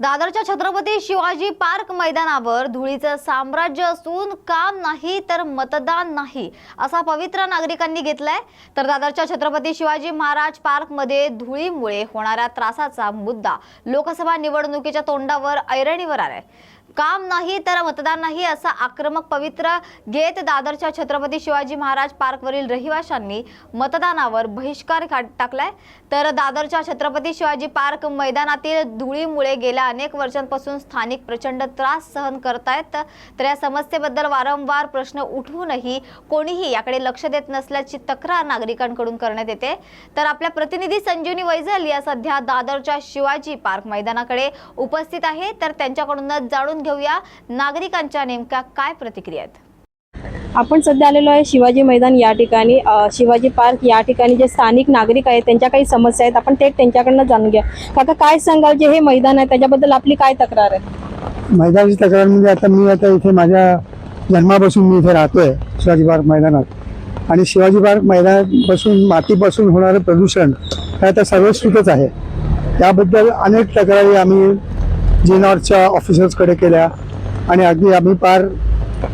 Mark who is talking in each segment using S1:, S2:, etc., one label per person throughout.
S1: दादरच्या छत्रपती शिवाजी पार्क मैदानावर धुळीचं साम्राज्य असून काम नाही तर मतदान नाही असा पवित्रा नागरिकांनी घेतलाय. तर दादरच्या छत्रपती शिवाजी महाराज पार्कमध्ये धुळीमुळे होणाऱ्या त्रासाचा मुद्दा लोकसभा निवडणुकीच्या तोंडावर ऐरणीवर आलाय. काम नाही तर मतदान नाही असा आक्रमक पवित्र घेत दादरच्या छत्रपती शिवाजी महाराज पार्कवरील रहिवाशांनी मतदानावर बहिष्कार टाकलाय. तर दादरच्या छत्रपती शिवाजी पार्क मैदानातील धुळीमुळे गेल्या अनेक वर्षांपासून स्थानिक प्रचंड त्रास सहन करतायत. तर या समस्येबद्दल वारंवार प्रश्न उठवूनही कोणीही याकडे लक्ष देत नसल्याची तक्रार नागरिकांकडून करण्यात येते. तर आपल्या प्रतिनिधी संजीवनी वैजल या सध्या दादरच्या शिवाजी पार्क मैदानाकडे उपस्थित आहे. तर त्यांच्याकडूनच जाणून घेऊया. नागरिकांच्या नेमक्या काय प्रतिक्रिया आहेत?
S2: आपण सध्या आलेलो आहे शिवाजी मैदान या ठिकाणी. शिवाजी पार्क या ठिकाणी जे स्थानिक नागरिक आहेत त्यांच्या काही समस्या आहेत. आपण थेट त्यांच्याकडनं जाणून घ्या काका काय सांगाल? जे हे मैदान आहे त्याच्याबद्दल आपली काय तक्रार आहे?
S3: मैदानाची तक्रार म्हणजे आता मी आता इथे माझ्या जन्मापासून मी इथे राहतोय शिवाजी पार्क मैदानात. आणि शिवाजी पार्क मैदानापासून मातीपासून होणारं प्रदूषण हे आता सर्वश्रुतच आहे. त्याबद्दल अनेक तक्रारी आम्ही जी नॉर्थच्या ऑफिसर्सकडे केल्या आणि अगदी आम्ही पार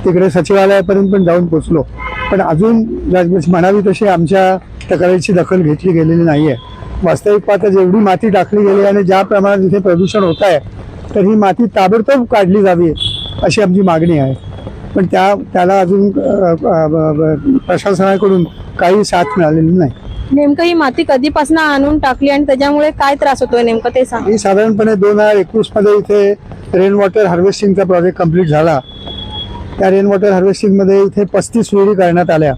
S3: तिकडे सचिवालयापर्यंत पण जाऊन पोचलो. पण अजून राजमेश म्हणावी तशी आमच्या तक्रारीची दखल घेतली गेलेली नाही आहे वास्तविक पाहता जेवढी माती टाकली गेली आणि ज्या प्रमाणात इथे प्रदूषण होत आहे तर ही माती ताबडतोब काढली जावी अशी आमची मागणी आहे. पण त्या त्याला अजून प्रशासनाकडून काही साथ मिळालेली नाही.
S2: नेमकं ही माती कधीपासून आणून टाकली आणि त्याच्यामुळे काय त्रास होतोय नेमकं ते सांग.
S3: ही साधारणपणे दोन हजार एकवीसमध्ये इथे रेन वॉटर हार्वेस्टिंगचा प्रोजेक्ट कंप्लीट झाला. त्या रेन वॉटर हार्वेस्टिंगमध्ये इथे पस्तीस विहिरी करण्यात आल्या.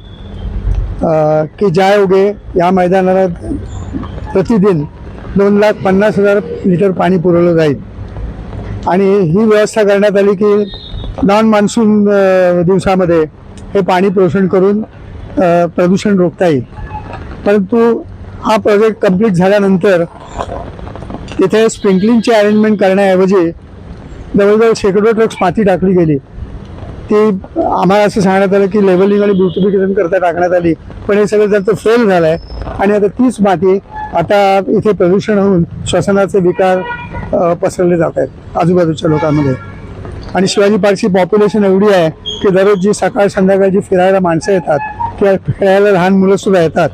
S3: की ज्या ज्यायोगे या मैदानाला प्रतिदिन दोन लाख पन्नास हजार लिटर पाणी पुरवलं जाईल. आणि ही व्यवस्था करण्यात आली की नॉन मान्सून दिवसामध्ये हे पाणी पोषण करून प्रदूषण रोखता येईल. परंतु हा प्रोजेक्ट कंप्लीट झाल्यानंतर तिथे स्प्रिंकलिंगची अरेंजमेंट करण्याऐवजी जवळजवळ शेकडो ट्रक्स माती टाकली गेली. ती आम्हाला असं सांगण्यात आलं की लेवलिंग आणि ब्युटिफिकेशन करता टाकण्यात आली. पण हे सगळं त्यांचं फेल झालं आहे आणि आता तीच माती आता इथे प्रदूषण होऊन श्वसनाचे विकार पसरले जात आहेत आजूबाजूच्या लोकांमध्ये. आणि शिवाजी पार्कची पॉप्युलेशन एवढी आहे की दररोज जी सकाळ संध्याकाळ जी फिरायला माणसं येतात किंवा खेळायला लहान मुलंसुद्धा येतात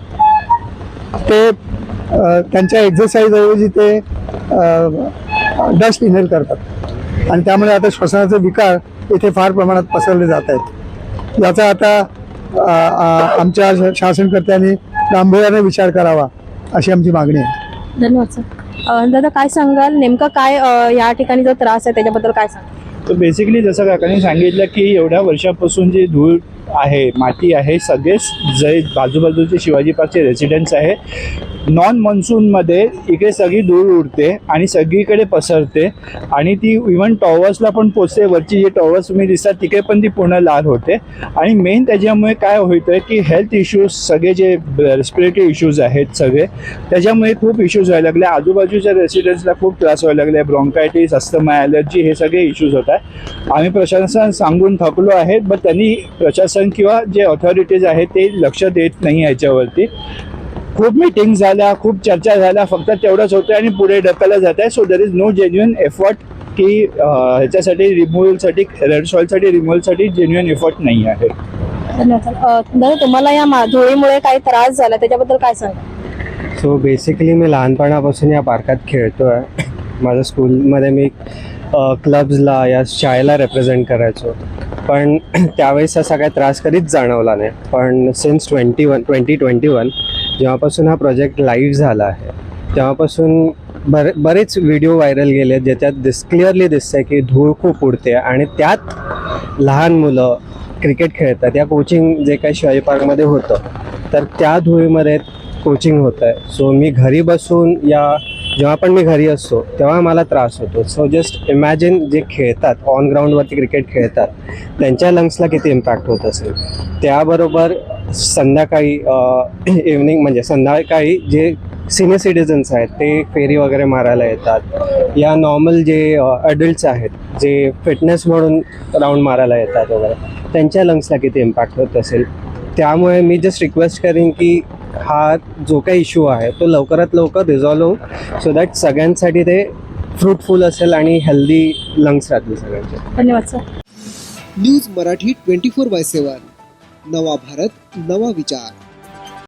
S3: ते त्यांच्या एक्झरसाईज ऐवजी ते डस्ट इनहेल करतात. आणि त्यामुळे आता श्वसनाचे विकार इथे फार प्रमाणात पसरले जात आहेत. याचा आता आमच्या शासनकर्त्यांनी गांभीर्याने विचार करावा अशी आमची मागणी आहे.
S2: धन्यवाद सर. दादा काय सांगाल? नेमकं काय या ठिकाणी जो त्रास आहे त्याच्याबद्दल काय सांगाल?
S4: तर बेसिकली जसं काकांनी सांगितलं की एवढ्या वर्षापासून जी धूळ आहे माती आहे सगळेच जे बाजूबाजूचे शिवाजी पार्कचे रेसिडेंट्स आहे नॉन मान्सूनमध्ये इकडे सगळी धूळ उडते आणि सगळीकडे पसरते आणि ती इव्हन टॉवर्सला पण पोचते. वरची जे टॉवर्स तुम्ही दिसतात तिकडे पण ती पूर्ण लाल होते. आणि मेन त्याच्यामुळे काय होतं की हेल्थ इश्यूज सगळे जे रेस्पिरेटरी इश्यूज आहेत सगळे त्याच्यामुळे खूप इश्यूज व्हायला लागले. आजूबाजूच्या रेसिडेंट्सला खूप त्रास व्हायला लागले. ब्रॉन्कायटिस अस्थमा ॲलर्जी हे सगळे इश्यूज होत आहे आम्ही प्रशासन सांगून थकलो आहेत बट त्यांनी प्रशासन किंवा जे ऑथॉरिटीज आहेत ते लक्ष देत नाही याच्यावरती. खूप मिटिंग झाल्या खूप चर्चा झाल्या फक्त तेवढंच होतं आणि पुढे ढकललं जात आहे so there is no genuine effort की ह्याच्यासाठी रिमूव्हलसाठी रेड सॉईलसाठी रिमूव्हलसाठी जेन्युन एफर्ट नाही आहे.
S2: दादा तुम्हाला या धुळीमुळे काही त्रास झाला त्याच्याबद्दल काय सांगाल?
S5: सो बेसिकली मी लहानपणापासून या पार्कात खेळतो आहे माझ्या स्कूलमध्ये मी क्लब्सला या शाळेला रेप्रेझेंट करायचो. पण त्यावेळेस असा काही त्रास कधीच जाणवला नाही. पण since twenty one twenty twenty one जेव्हापासून हा प्रोजेक्ट लाईव्ह झाला आहे तेव्हापासून बरे बरेच व्हिडिओ व्हायरल गेले ज्याच्यात दिस क्लिअरली दिसतंय की धूळ खूप उडते आणि त्यात लहान मुलं क्रिकेट खेळतात. या कोचिंग जे काही शिवाजी पार्कमध्ये होतं तर त्या धुळीमध्ये कोचिंग होतं आहे सो मी घरी बसून या जेव्हा पण मी घरी असतो तेव्हा मला त्रास होतो. सो जस्ट इमॅजिन जे खेळतात ऑन ग्राउंडवरती क्रिकेट खेळतात त्यांच्या लंग्सला किती इम्पॅक्ट होत असेल. त्याबरोबर संध्याकाळी इव्हनिंग म्हणजे संध्याकाळी जे सिनियर सिटीजन्स आहेत ते फेरी वगैरे मारायला येतात. या नॉर्मल जे अडल्ट्स आहेत जे फिटनेस म्हणून राऊंड मारायला येतात वगैरे त्यांच्या लंग्सला किती इम्पॅक्ट होत असेल. त्यामुळे मी जस्ट रिक्वेस्ट करीन की हा जो काही इश्यू आहे तो लवकरात लवकर रिझॉल्व्ह होऊन सो दॅट सगळ्यांसाठी ते फ्रुटफुल असेल आणि हेल्दी लंग्स राहतील सगळ्यांचे.
S2: धन्यवाद sir
S6: news Marathi twenty four by seven नवा भारत नवा विचार.